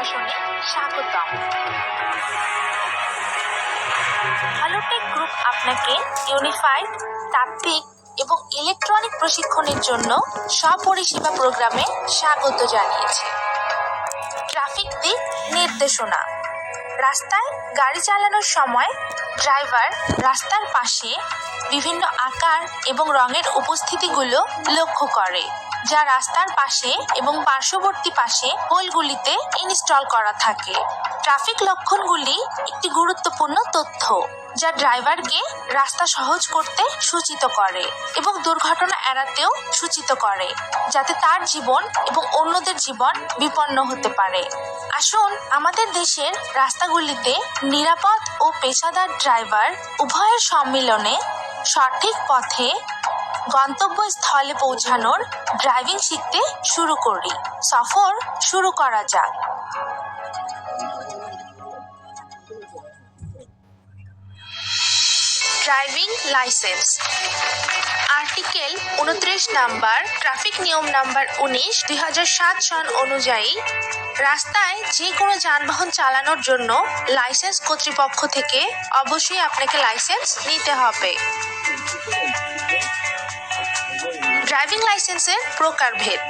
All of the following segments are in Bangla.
প্রশাসনে স্বাগতম। হলোটেক গ্রুপ আপনাকে ইউনিফাইড, তাত্ত্বিক এবং ইলেকট্রনিক প্রশিক্ষণের জন্য সপরিষেবা প্রোগ্রামে স্বাগত জানিয়েছে। ট্রাফিক দিক নির্দেশনা। রাস্তায় গাড়ি চালানোর সময় ড্রাইভার রাস্তার পাশে বিভিন্ন আকার এবং রঙের উপস্থিতিগুলো লক্ষ্য করে। যা রাস্তার পাশে এবং পার্শ্ববর্তী পাশে পোলগুলিতে ইনস্টল করা থাকে। ট্রাফিক লক্ষণগুলি একটি গুরুত্বপূর্ণ তথ্য, যা ড্রাইভারকে রাস্তা সহজ করতে সূচিত করে এবং দুর্ঘটনা এড়াতেও সূচিত করে, যাতে তার জীবন এবং অন্যদের জীবন বিপন্ন হতে পারে। আসুন, আমাদের দেশের রাস্তাগুলিতে নিরাপদ ও পেশাদার ড্রাইভার উভয়ের সম্মিলনে সঠিক পথে গন্তব্যস্থলে পৌঁছানোর ড্রাইভিং শিখতে শুরু করি। সফর শুরু করা যাক। ড্রাইভিং লাইসেন্স আর্টিকেল উনত্রিশ নাম্বার ট্রাফিক নিয়ম নাম্বার উনিশ, দুই সন অনুযায়ী রাস্তায় যে কোনো যানবাহন চালানোর জন্য লাইসেন্স কর্তৃপক্ষ থেকে অবশ্যই আপনাকে লাইসেন্স নিতে হবে। ড্রাইভিং লাইসেন্সের প্রকারভেদ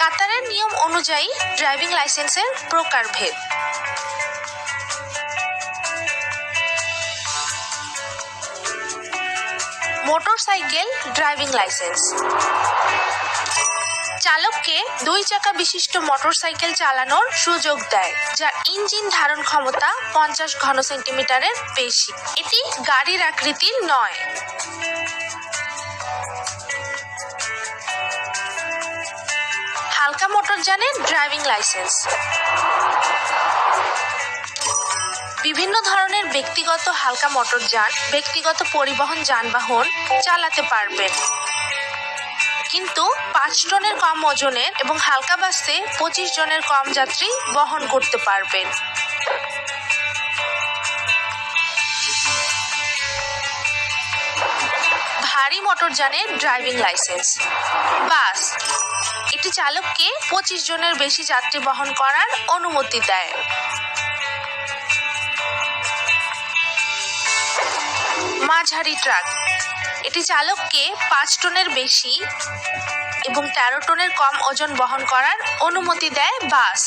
কাতারের নিয়ম অনুযায়ী ড্রাইভিং লাইসেন্সের প্রকারভেদ মোটরসাইকেল ড্রাইভিং লাইসেন্স। চালককে দুই চাকা বিশিষ্ট মোটরসাইকেল চালানোর সুযোগ দেয় যার ইঞ্জিন ধারণ ক্ষমতা পঞ্চাশ ঘন সেন্টিমিটারের বেশি। এটি গাড়ির আকৃতির নয়। হালকা মোটরযানের ড্রাইভিং লাইসেন্স। বিভিন্ন ধরনের ব্যক্তিগত হালকা মোটরযান ব্যক্তিগত পরিবহন যানবাহন চালাতে পারবেন। কিন্তু পাঁচ টনের কম ওজনের এবং হালকা বাসে পঁচিশ জনের কম যাত্রী বহন করতে পারবেন। মোটরযানের ড্রাইভিং লাইসেন্স। বাস এটি চালককে পঁচিশ জনের বেশি যাত্রী বহন করার অনুমতি দেয়। মাঝারি ট্রাক এটি চালককে পাঁচ টনের বেশি এবং তেরো টনের কম ওজন বহন করার অনুমতি দেয় বাস।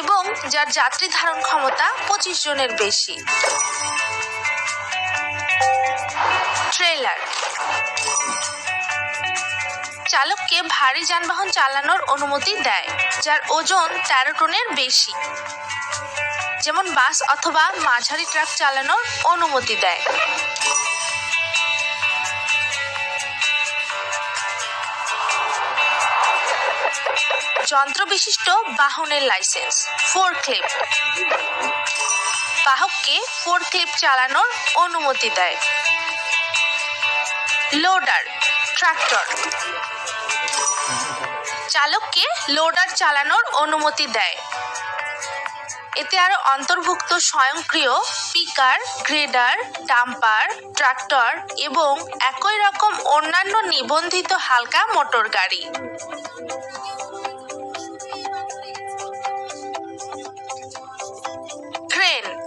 এবং যার যাত্রী ধারণ ক্ষমতা পঁচিশ জনের বেশি। ট্রেলার চালককে ভারী যানবাহন চালানোর অনুমতি দেয়, যার ওজন তেরো টনের বেশি। যেমন বাস অথবা মাঝারি ট্রাক চালানোর অনুমতি দেয়। যন্ত্রবিশিষ্ট বাহনের লাইসেন্স ফোর ক্লিপ বাহককে ফোর ক্লিপ চালানোর অনুমতি দেয়। Loader, tractor. চালককে লোডার চালানোর অনুমতি দেয়। এতে আরও অন্তর্ভুক্ত স্বয়ংক্রিয় পিকার, গ্রেডার, ডাম্পার, ট্রাক্টর এবং একই রকম অন্যান্য নিবন্ধিত হালকা মোটর গাড়ি।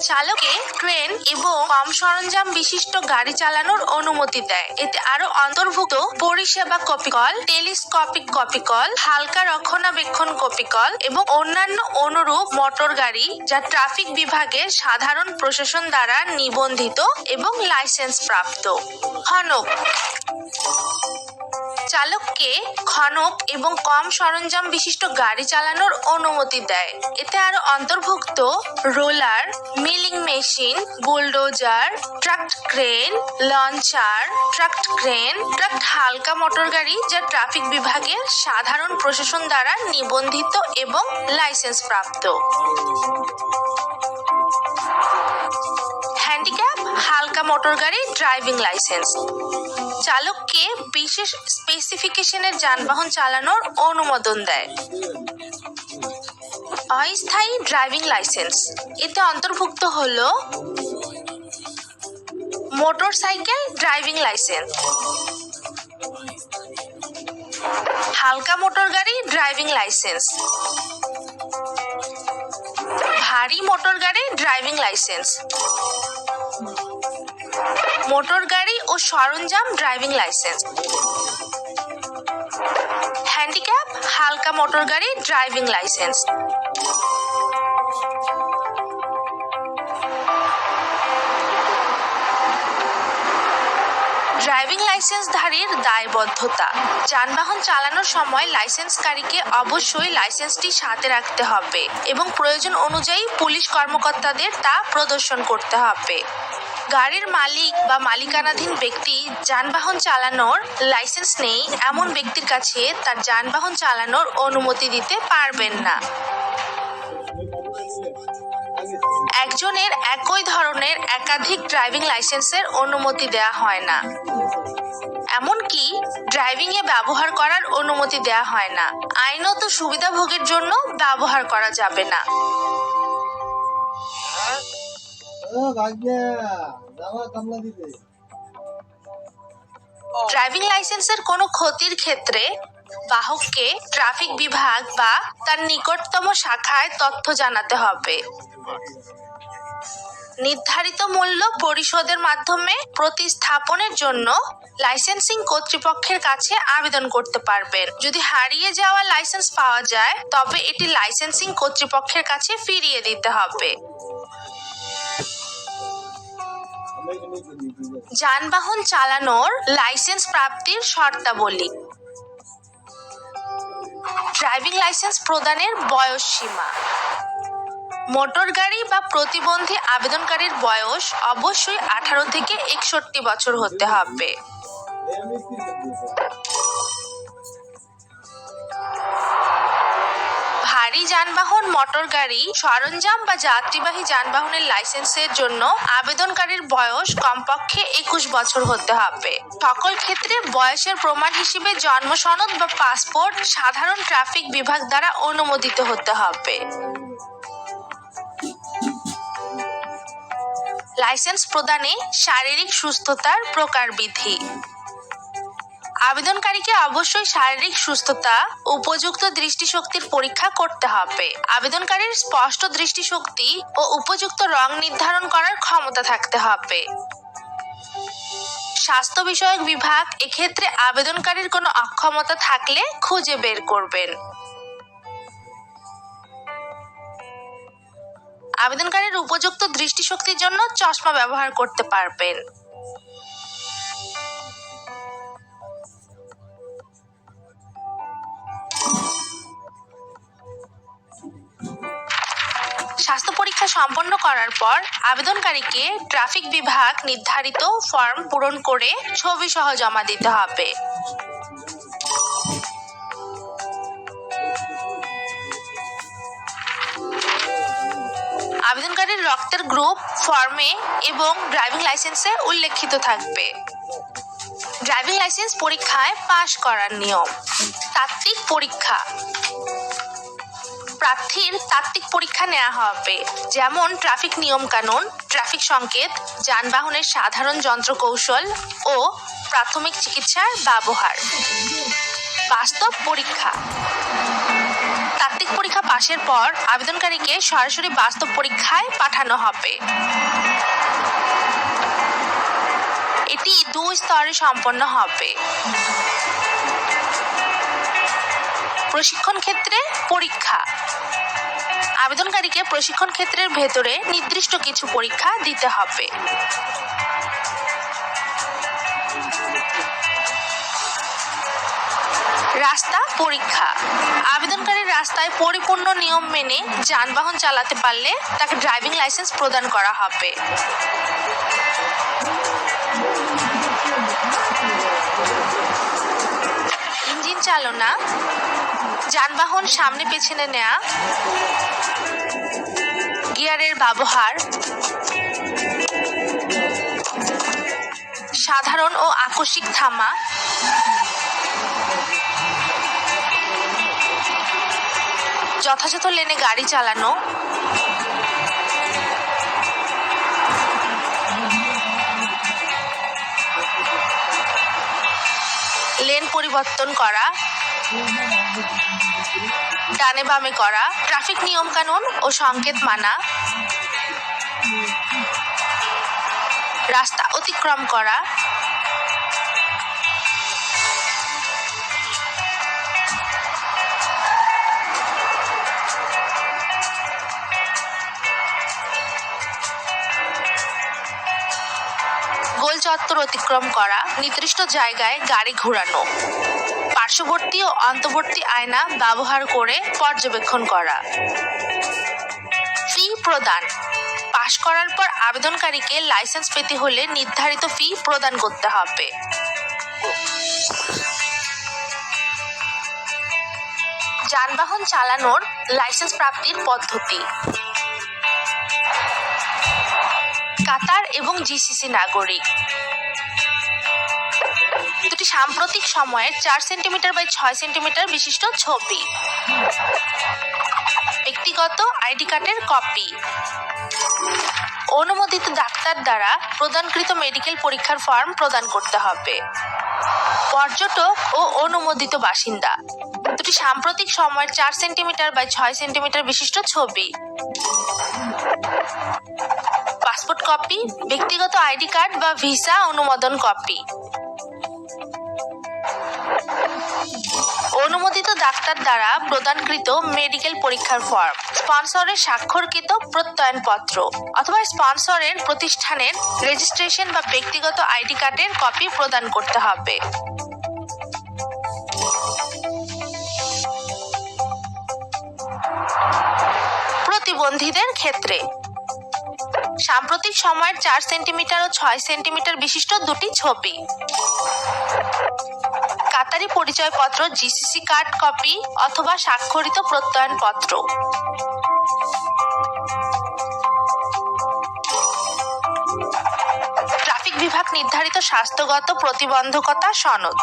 চালকে ক্রেন এবং কম সরঞ্জাম বিশিষ্ট গাড়ি চালানোর অনুমতি দেয়। এতে আরও অন্তর্ভুক্ত পরিষেবা কপিকল, টেলিস্কোপিক কপিকল, হালকা রক্ষণাবেক্ষণ কপিকল এবং অন্যান্য অনুরূপ মোটর গাড়ি যা ট্রাফিক বিভাগের সাধারণ প্রশাসন দ্বারা নিবন্ধিত এবং লাইসেন্স প্রাপ্ত খনক চালককে খনক এবং কম সরঞ্জাম বিশিষ্ট গাড়ি চালানোর অনুমতি দেয়। এতে আরও অন্তর্ভুক্ত roller, milling machine, bulldozer, tract crane, launcher, tract crane, tract হালকা মোটর গাড়ি যা ট্রাফিক বিভাগের সাধারণ প্রশাসন দ্বারা নিবন্ধিত এবং লাইসেন্স প্রাপ্ত মোটর গাড়ি ড্রাইভিং লাইসেন্স চালককে বিশেষ স্পেসিফিকেশনের যানবাহন চালানোর অনুমোদন দেয়। অস্থায়ী ড্রাইভিং লাইসেন্স এতে অন্তর্ভুক্ত হল মোটর সাইকেল ড্রাইভিং লাইসেন্স হালকা মোটর গাড়ি ড্রাইভিং লাইসেন্স ভারী মোটর গাড়ি ড্রাইভিং লাইসেন্স মোটর গাড়ি ও সরঞ্জাম ড্রাইভিং লাইসেন্স। হ্যান্ডিক্যাপ, হালকা মোটর গাড়ি, ড্রাইভিং লাইসেন্স। ড্রাইভিং লাইসেন্সধারীর দায়বদ্ধতা। যানবাহন চালানোর সময় লাইসেন্সকারীকে অবশ্যই লাইসেন্সটি সাথে রাখতে হবে এবং প্রয়োজন অনুযায়ী পুলিশ কর্মকর্তাদের তা প্রদর্শন করতে হবে। গাড়ির মালিক বা মালিকানাধীন ব্যক্তি যানবাহন চালানোর লাইসেন্স নেই, এমন ব্যক্তির কাছে তার যানবাহন চালানোর অনুমতি দিতে পারবেন না। একজনের একই ধরনের একাধিক ড্রাইভিং লাইসেন্সের অনুমতি দেওয়া হয় না। এমনকি ড্রাইভিং এ ব্যবহার করার অনুমতি দেওয়া হয় না। আইনত সুবিধাভোগের জন্য ব্যবহার করা যাবে না। ড্রাইভিং লাইসেন্সের কোনো ক্ষতির ক্ষেত্রে বাহককে ট্রাফিক বিভাগ বা তার নিকটতম শাখায় তথ্য জানাতে হবে। নির্ধারিত মূল্য পরিশোধের মাধ্যমে প্রতিস্থাপনের জন্য লাইসেন্সিং কর্তৃপক্ষের কাছে আবেদন করতে পারবেন। যদি হারিয়ে যাওয়া লাইসেন্স পাওয়া যায়, তবে এটি লাইসেন্সিং কর্তৃপক্ষের কাছে ফিরিয়ে দিতে হবে। যানবাহন চালানোর লাইসেন্স প্রাপ্তির শর্তাবলী। ড্রাইভিং লাইসেন্স প্রদানের বয়স সীমা। মোটর গাড়ি বা প্রতিবন্ধী আবেদনকারীর বয়স অবশ্যই আঠারো থেকে একষট্টি বছর হতে হবে। ভারী যানবাহন মোটর গাড়ি, সরঞ্জাম বা যাত্রীবাহী যানবাহনের লাইসেন্সের জন্য আবেদনকারীর বয়স কমপক্ষে একুশ বছর হতে হবে। সকল ক্ষেত্রে বয়সের প্রমাণ হিসেবে জন্ম সনদ বা পাসপোর্ট সাধারণ ট্রাফিক বিভাগ দ্বারা অনুমোদিত হতে হবে। লাইসেন্স প্রদানে শারীরিক সুস্থতার প্রকারবিধি। আবেদনকারীকে অবশ্যই শারীরিক সুস্থতা, উপযুক্ত দৃষ্টিশক্তির পরীক্ষা করতে হবে। আবেদনকারীর স্পষ্ট দৃষ্টিশক্তি ও উপযুক্ত রং নির্ধারণ করার ক্ষমতা থাকতে হবে। স্বাস্থ্য বিষয়ক বিভাগ এক্ষেত্রে আবেদনকারীর কোনো অক্ষমতা থাকলে খুঁজে বের করবেন। আবেদনকারীর উপযুক্ত দৃষ্টিশক্তির জন্য চশমা ব্যবহার করতে পারবেন। স্বাস্থ্য পরীক্ষা সম্পন্ন করার পর আবেদনকারীকে ট্রাফিক বিভাগ নির্ধারিত ফর্ম পূরণ করে ছবি সহ জমা দিতে হবে। আবেদনকারীর রক্তের গ্রুপ, ফর্মে এবং ড্রাইভিং লাইসেন্সে উল্লেখিত থাকবে। ড্রাইভিং লাইসেন্স পরীক্ষায় পাশ করার নিয়ম। তাত্ত্বিক পরীক্ষা। প্রার্থীর তাত্ত্বিক পরীক্ষা নেওয়া হবে। যেমন ট্রাফিক নিয়ম কানুন, ট্রাফিক সংকেত, যানবাহনের সাধারণ যন্ত্রকৌশল ও প্রাথমিক চিকিৎসার ব্যবহার। বাস্তব পরীক্ষা। তাত্ত্বিক পরীক্ষা পাশের পর আবেদনকারীকে সরাসরি বাস্তব পরীক্ষায় পাঠানো হবে। এটি দুই স্তরে সম্পন্ন হবে। প্রশিক্ষণ ক্ষেত্রে পরীক্ষা। আবেদনকারীকে প্রশিক্ষণ ক্ষেত্রের ভেতরে নির্দিষ্ট কিছু পরীক্ষা দিতে হবে। রাস্তা পরীক্ষা। আবেদনকারী রাস্তায় পরিপূর্ণ নিয়ম মেনে যানবাহন চালাতে পারলে তাকে ড্রাইভিং লাইসেন্স প্রদান করা হবে। ইঞ্জিন চালনা। যানবাহন সামনে পেছনে নেয়া, গিয়ারের ব্যবহার, সাধারণ ও আকস্মিক থামা, যথাযথ লেনে গাড়ি চালানো, লেন পরিবর্তন করা ডানে বামে করা ট্রাফিক নিয়ম কানুন ও সংকেত মানা। রাস্তা অতিক্রম করা চত্বর অতিক্রম করা, নির্দিষ্ট জায়গায় গাড়ি ঘোরানো, পার্শ্ববর্তী ও অন্তর্বর্তী আয়না ব্যবহার করে পর্যবেক্ষণ করা। ফি প্রদান। পাশ করার পর আবেদনকারীকে লাইসেন্স পেতে হলে নির্ধারিত ফি প্রদান করতে হবে। যানবাহন চালানোর লাইসেন্স প্রাপ্তির পদ্ধতি। কাতার এবং জিসিসি নাগরিক। দুটি সাম্প্রতিক সময়ের চার সেন্টিমিটার বাই ছয় সেন্টিমিটার বিশিষ্ট ছবি। ব্যক্তিগত আইডি কার্ডের কপি। অনুমোদিত ডাক্তার দ্বারা প্রদানকৃত মেডিকেল পরীক্ষার ফর্ম প্রদান করতে হবে। পর্যটক ও অনুমোদিত বাসিন্দা। দুটি সাম্প্রতিক সময়ের চার সেন্টিমিটার বাই ছয় সেন্টিমিটার বিশিষ্ট ছবি। পাসপোর্ট কপি ব্যক্তিগত আইডি কার্ড বা ভিসা অনুমোদন কপি অনুমোদিত ডাক্তার দ্বারা প্রদানকৃত মেডিকেল পরীক্ষার ফর্ম স্পন্সরের স্বাক্ষরকৃত প্রত্যয়নপত্র অথবা স্পন্সরের প্রতিষ্ঠানের রেজিস্ট্রেশন বা ব্যক্তিগত আইডি কার্ডের কপি প্রদান করতে হবে। প্রতিবন্ধীদের ক্ষেত্রে সাম্প্রতিক সময়ের চার সেন্টিমিটার ও ছয় সেন্টিমিটার বিশিষ্ট দুটি ছবি। কাতারি পরিচয়পত্র, জিসিসি কার্ড কপি অথবা স্বাক্ষরিত প্রত্যয়নপত্র। ট্রাফিক বিভাগ নির্ধারিত স্বাস্থ্যগত প্রতিবন্ধকতা সনদ।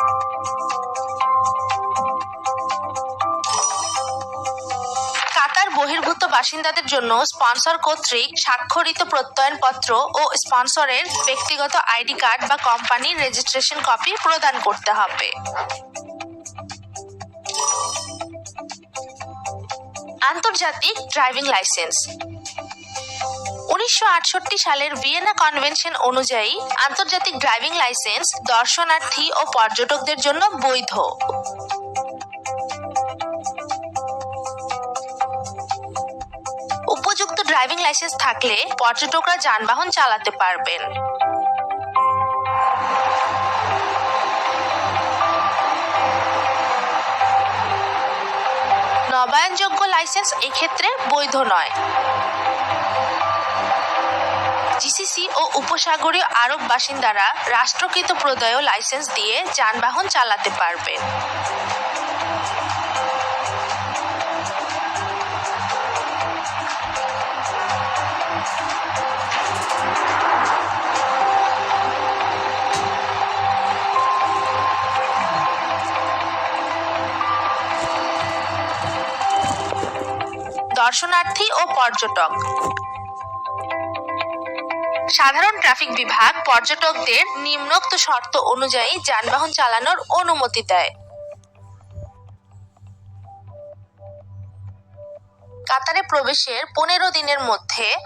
বহির্ভূত বাসিন্দাদের জন্য স্পন্সর কর্তৃক স্বাক্ষরিত প্রত্যয়নপত্র ও স্পন্সরের ব্যক্তিগত আইডি কার্ড বা কোম্পানির রেজিস্ট্রেশন কপি প্রদান করতে হবে। আন্তর্জাতিক ড্রাইভিং লাইসেন্স। উনিশশো আটষট্টি সালের ভিয়েনা কনভেনশন অনুযায়ী আন্তর্জাতিক ড্রাইভিং লাইসেন্স দর্শনার্থী ও পর্যটকদের জন্য বৈধ। ড্রাইভিং লাইসেন্স থাকলে পর্যটকরা যানবাহন চালাতে পারবেন। নবায়নযোগ্য লাইসেন্স এক্ষেত্রে বৈধ নয়। জিসিসি ও উপসাগরীয় আরব বাসিন্দারা রাষ্ট্রকৃত প্রদয় লাইসেন্স দিয়ে যানবাহন চালাতে পারবেন। দর্শনার্থী ও পর্যটক। সাধারণ ট্রাফিক বিভাগ পর্যটকদের নিম্নোক্ত শর্ত অনুযায়ী যানবাহন চালানোর অনুমতি দেয়। কাতারে প্রবেশের পনেরো দিনের মধ্যে